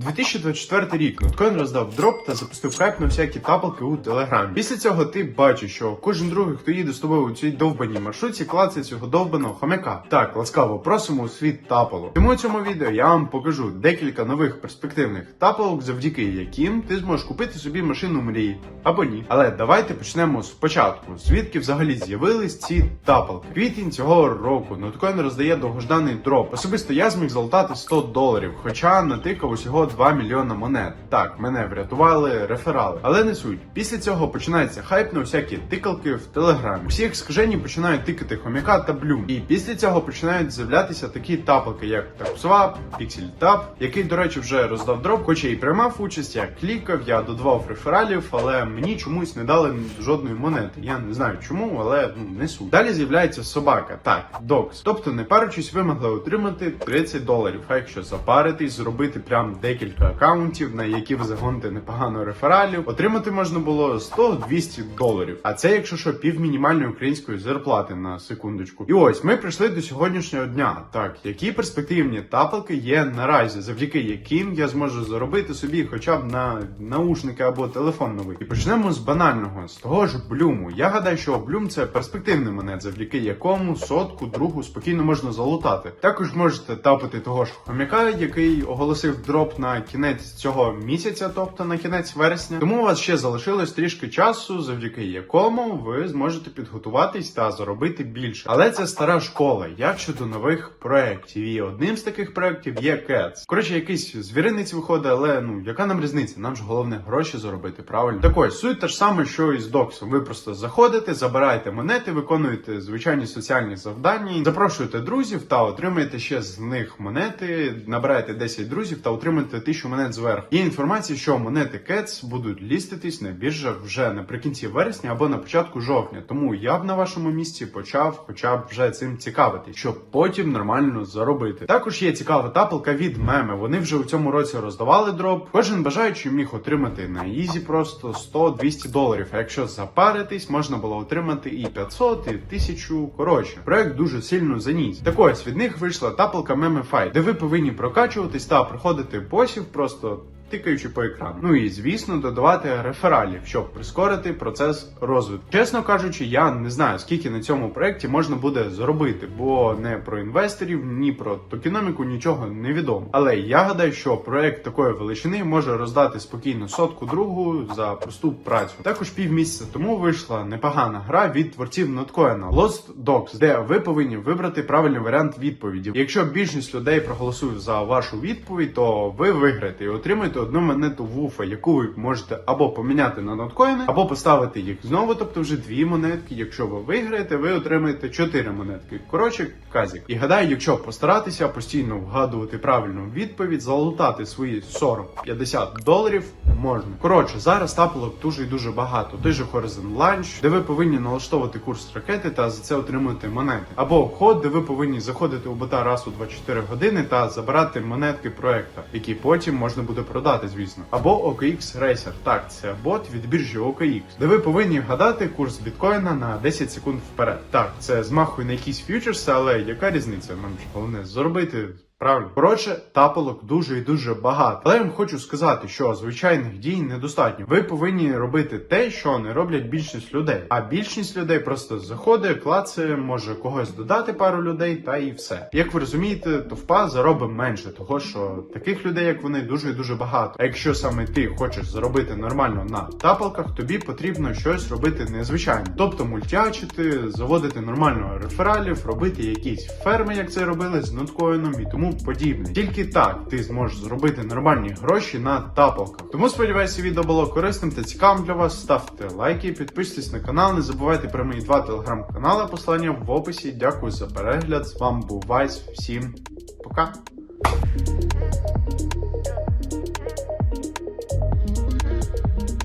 2024 рік Ноткоін роздав дроп та запустив хайп на всякі тапалки у Телеграмі. Після цього ти бачиш, що кожен другий, хто їде з тобою у цій довбаній маршрутці, клацає цього довбаного хомяка. Так, ласкаво просимо у світ тапалок. Тому у цьому відео я вам покажу декілька нових перспективних тапалок, завдяки яким ти зможеш купити собі машину мрії або ні. Але давайте почнемо спочатку. Звідки взагалі з'явились ці тапалки? Квітень цього року Ноткоін роздає довгожданий дроп. Особисто я зміг залутати 100 доларів, хоча натикав усього 2 мільйона монет. Так, мене врятували реферали. Але не суть. Після цього починається хайп на всякі тикалки в телеграмі. Усі скажені починають тикати хомяка та блюм. І після цього починають з'являтися такі тапалки, як TapSwap, PixelTap, який, до речі, вже роздав дроп, хоча і приймав участь, я клікав, я додавав рефералів, але мені чомусь не дали жодної монети. Я не знаю чому, але ну не суть. Далі з'являється собака. Так, докс. Тобто, не парючись, ви могли отримати 30 доларів. А якщо запаритись, зробити прям декілька акаунтів, на які ви загоните непогано рефералів, отримати можна було 100-200 доларів. А це, якщо що, пів мінімальної української зарплати на секундочку. І ось ми прийшли до сьогоднішнього дня. Так, які перспективні тапалки є наразі, завдяки яким я зможу заробити собі хоча б на наушники або телефон новий. І почнемо з банального, з того ж блюму. Я гадаю, що блюм це перспективний монет, завдяки якому сотку другу спокійно можна залутати. Також можете тапати того ж хомяка, який оголосив дроп на кінець цього місяця, тобто на кінець вересня. Тому у вас ще залишилось трішки часу, завдяки якому ви зможете підготуватись та заробити більше. Але це стара школа. Як щодо нових проєктів? І одним з таких проєктів є Cats. Коротше, якийсь звіринець виходить, але ну яка нам різниця? Нам ж головне гроші заробити, правильно? Так ось, суть та ж саме, що і з доксом. Ви просто заходите, забираєте монети, виконуєте звичайні соціальні завдання, запрошуєте друзів та отримаєте ще з них монети, набираєте 10 друзів та отримуєте 1000 монет зверху. Є інформація, що монети Cats будуть ліститись на біржах вже наприкінці вересня або на початку жовтня. Тому я б на вашому місці почав хоча б вже цим цікавити, щоб потім нормально заробити. Також є цікава тапалка від меми. Вони вже у цьому році роздавали дроп. Кожен бажаючий міг отримати на ізі просто 100-200 доларів. А якщо запаритись, можна було отримати і 500, і 1000. Коротше, проект дуже сильно заніс. Так ось від них вийшла Meme Fight, де ви повинні прокачуватись та проходити босів просто. Тикаючи по екрану. Ну і звісно, додавати рефералів, щоб прискорити процес розвитку. Чесно кажучи, я не знаю, скільки на цьому проєкті можна буде заробити, бо не про інвесторів, ні про токеноміку нічого не відомо. Але я гадаю, що проект такої величини може роздати спокійно сотку другу за просту працю. Також півмісяця тому вийшла непогана гра від творців ноткоїна Lost Dogs, де ви повинні вибрати правильний варіант відповіді. Якщо більшість людей проголосує за вашу відповідь, то ви виграєте і отримаєте одну монету вуфа, яку ви можете або поміняти на ноткоїни, або поставити їх знову, тобто вже дві монетки. Якщо ви виграєте, ви отримаєте чотири монетки. Коротше, казік. І гадаю, якщо постаратися постійно вгадувати правильну відповідь, залутати свої 40-50 доларів можна. Коротше, зараз тапалок дуже і дуже багато. Той же Horizon Launch, де ви повинні налаштовувати курс ракети та за це отримувати монети. Або ход, де ви повинні заходити у бота раз у 24 години та забирати монетки проекта, які потім можна буде продати, звісно. Або OKX Racer. Так, це бот від біржі OKX, де ви повинні вгадати курс біткоїна на 10 секунд вперед. Так, це змахує на якісь фьючерси, але яка різниця? Нам головне заробити. Правильно, коротше, тапалок дуже і дуже багато. Але я вам хочу сказати, що звичайних дій недостатньо. Ви повинні робити те, що не роблять більшість людей. А більшість людей просто заходить, клацає, може когось додати пару людей, та і все. Як ви розумієте, товпа заробить менше, того що таких людей, як вони, дуже і дуже багато. А якщо саме ти хочеш заробити нормально на тапалках, тобі потрібно щось робити незвичайне, тобто мультячити, заводити нормально рефералів, робити якісь ферми, як це робили з ноткоїном і тому подібне. Тільки так ти зможеш зробити нормальні гроші на тапалках. Тому сподіваюся, відео було корисним та цікавим для вас. Ставте лайки, підписуйтесь на канал. Не забувайте про мої два телеграм-канали. Посилання в описі. Дякую за перегляд. З вами був Вайс. Всім пока.